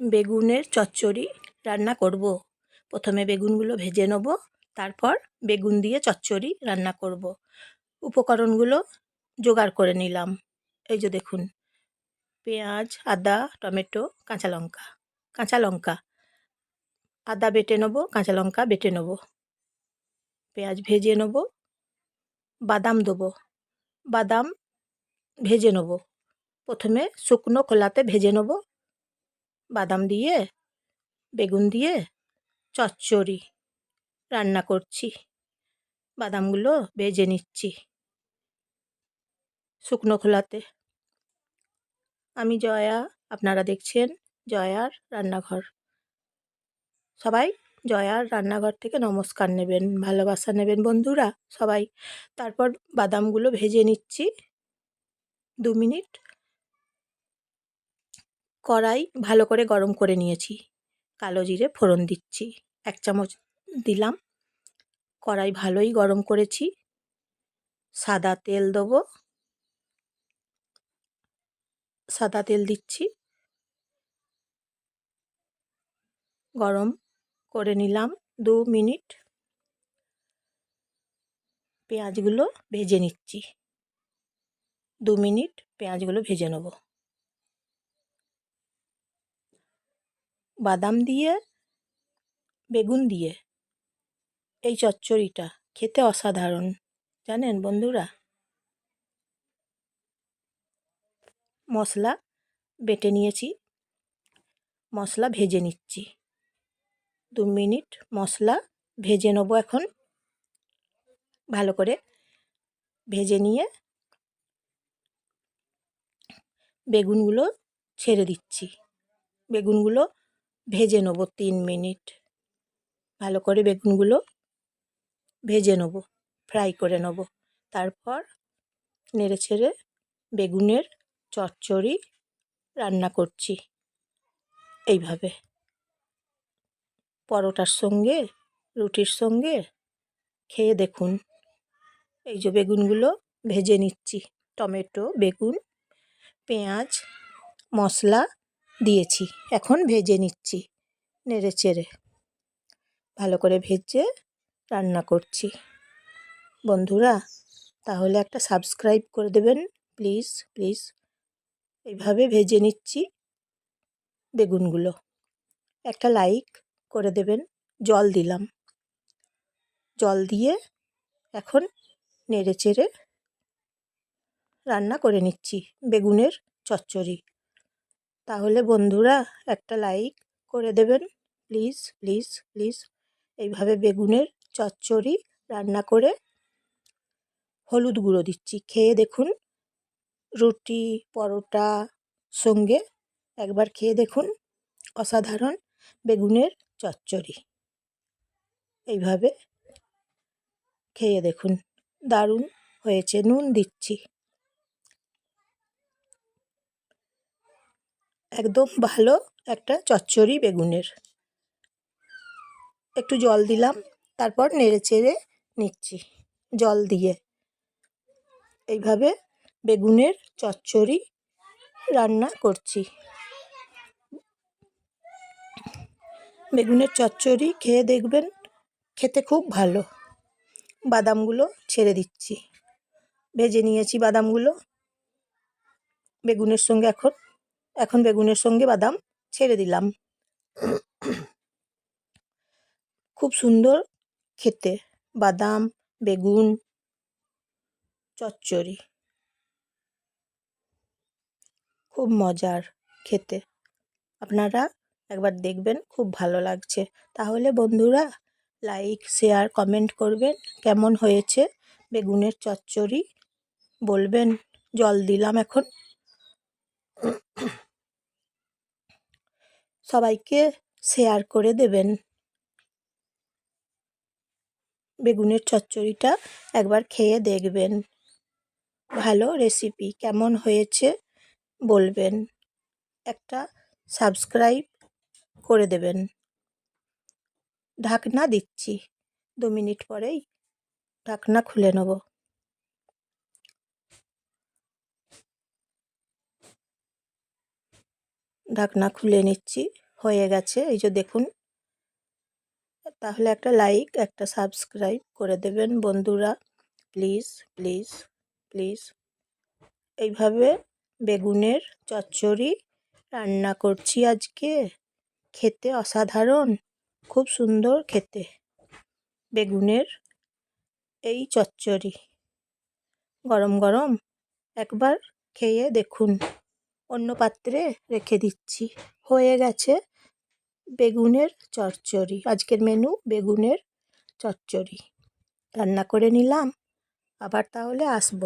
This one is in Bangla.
বেগুনের চচ্চড়ি রান্না করব। প্রথমে বেগুনগুলো ভেজে নেব, তারপর বেগুন দিয়ে চচ্চড়ি রান্না করব। উপকরণগুলো জোগাড় করে নিলাম। এই যে দেখুন, পেঁয়াজ, আদা, টমেটো, কাঁচা লঙ্কা কাঁচা লঙ্কা। আদা বেটে নেব, কাঁচা লঙ্কা বেটে নেব। পেঁয়াজ ভেজে নেব, বাদাম দেবো। বাদাম ভেজে নেব। প্রথমে শুকনো খোলাতে ভেজে নেব বাদাম দিয়ে, বেগুন দিয়ে, চচ্চড়ি রান্না করছি। বাদামগুলো ভেজে নিচ্ছি শুকনো খোলাতে। আমি জয়া, আপনারা দেখছেন জয়ার রান্নাঘর। সবাই জয়ার রান্নাঘর থেকে নমস্কার নেবেন, ভালোবাসা নেবেন বন্ধুরা সবাই। তারপর বাদামগুলো ভেজে নিচ্ছি। দু মিনিট কড়াই ভালো করে গরম করে নিয়েছি। কালো জিরে ফোড়ন দিচ্ছি। এক চামচ দিলাম। কড়াই ভালোই গরম করেছি। সাদা তেল দেবো। সাদা তেল দিচ্ছি। গরম করে নিলাম দু মিনিট। পেঁয়াজগুলো ভেজে নিচ্ছি। দু মিনিট পেঁয়াজগুলো ভেজে নেব। বাদাম দিয়ে, বেগুন দিয়ে। এই চচ্চড়িটা খেতে অসাধারণ। জানেন বন্ধুরা? মশলা বেটে নিয়েছি। মশলা ভেজে নিচ্ছি। দু মিনিট মশলা ভেজে নেব এখন। ভালো করে ভেজে নিয়ে বেগুনগুলো ছেড়ে দিচ্ছি। বেগুনগুলো ভেজে নেব তিন মিনিট। ভালো করে বেগুনগুলো ভেজে নেব, ফ্রাই করে নেব। তারপর নেড়ে ছেড়ে বেগুনের চচ্চড়ি রান্না করছি এইভাবে। পরোটার সঙ্গে, রুটির সঙ্গে খেয়ে দেখুন। এই যে বেগুনগুলো ভেজে নিচ্ছি, টমেটো, বেগুন, পেঁয়াজ, মশলা দিয়েছি, এখন ভেজে নিচ্ছি, নেড়ে চেড়ে। ভালো করে ভেজে রান্না করছি। বন্ধুরা, তাহলে একটা সাবস্ক্রাইব করে দেবেন, প্লিজ প্লিজ। এইভাবে ভেজে নিচ্ছি বেগুনগুলো। একটা লাইক করে দেবেন, জল দিলাম। জল দিয়ে এখন নেড়ে চেড়ে রান্না করে নিচ্ছি বেগুনের চচ্চড়ি। তাহলে বন্ধুরা একটা লাইক করে দেবেন। প্লিজ প্লিজ প্লিজ এইভাবে বেগুনের চচ্চড়ি রান্না করে হলুদ গুঁড়ো দিচ্ছি। খেয়ে দেখুন, রুটি, পরোটা সঙ্গে একবার খেয়ে দেখুন, অসাধারণ বেগুনের চচ্চড়ি। এইভাবে খেয়ে দেখুন, দারুণ হয়েছে। নুন দিচ্ছি। একদম ভালো একটা চচ্চড়ি বেগুনের। একটু জল দিলাম, তারপর নেড়ে চেড়ে নিচ্ছি জল দিয়ে। এইভাবে বেগুনের চচ্চড়ি রান্না করছি। বেগুনের চচ্চড়ি খেয়ে দেখবেন খেতে খুব ভালো। বাদামগুলো ছেড়ে দিচ্ছি। ভেজে নিয়েছি বাদামগুলো। বেগুনের সঙ্গে এখন এখন বেগুনের সঙ্গে বাদাম ছেড়ে দিলাম। খুব সুন্দর খেতে। বাদাম, বেগুন, চচ্চড়ি। খুব মজার খেতে। আপনারা একবার দেখবেন, খুব ভালো লাগছে। তাহলে বন্ধুরা, লাইক, শেয়ার, কমেন্ট করবেন কেমন হয়েছে বেগুনের চচ্চড়ি। বলবেন, জল দিলাম এখন। সবাইকে শেয়ার করে দেবেন। বেগুনের চচ্চড়িটা একবার খেয়ে দেখবেন। ভালো রেসিপি কেমন হয়েছে বলবেন। একটা সাবস্ক্রাইব করে দেবেন। ঢাকনা দিচ্ছি। দু মিনিট পরেই ঢাকনা খুলে নেব। ঢাকনা খুলে নিচ্ছি, হয়ে গেছে। এই যে দেখুন। তাহলে একটা লাইক একটা সাবস্ক্রাইব করে দেবেন বন্ধুরা। প্লিজ প্লিজ প্লিজ এইভাবে বেগুনের চচ্চড়ি রান্না করছি আজকে। খেতে অসাধারণ, খুব সুন্দর খেতে। বেগুনের এই চচ্চড়ি। গরম গরম। একবার খেয়ে দেখুন। অন্য পাত্রে রেখে দিচ্ছি। হয়ে গেছে বেগুনের চচ্চড়ি। আজকের মেনু বেগুনের চচ্চড়ি। রান্না করে নিলাম। আবার তাহলে আসব।